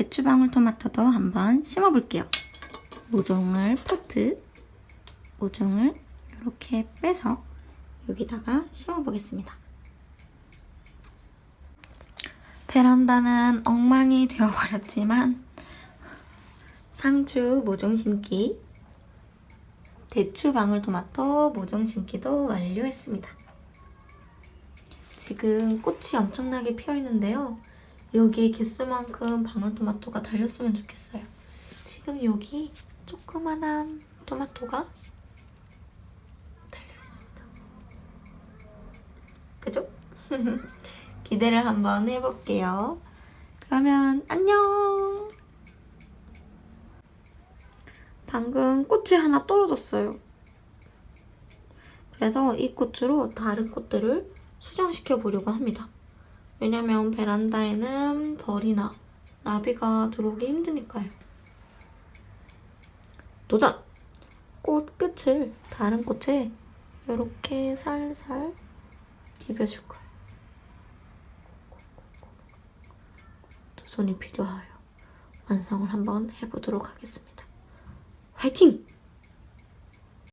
대추 방울토마토도 한번 심어볼게요. 모종을 포트, 모종을 이렇게 빼서 여기다가 심어보겠습니다. 베란다는 엉망이 되어버렸지만 상추 모종 심기, 대추 방울토마토 모종 심기도 완료했습니다. 지금 꽃이 엄청나게 피어 있는데요. 여기에 개수만큼 방울토마토가 달렸으면 좋겠어요. 지금 여기 조그만한 토마토가 달려 있습니다. 그죠? 기대를 한번 해볼게요. 그러면 안녕! 방금 꽃이 하나 떨어졌어요. 그래서 이 꽃으로 다른 꽃들을 수정시켜 보려고 합니다. 왜냐면 베란다에는 벌이나 나비가 들어오기 힘드니까요. 도전! 꽃 끝을 다른 꽃에 이렇게 살살 비벼줄 거예요. 두 손이 필요하여 완성을 한번 해보도록 하겠습니다. 화이팅!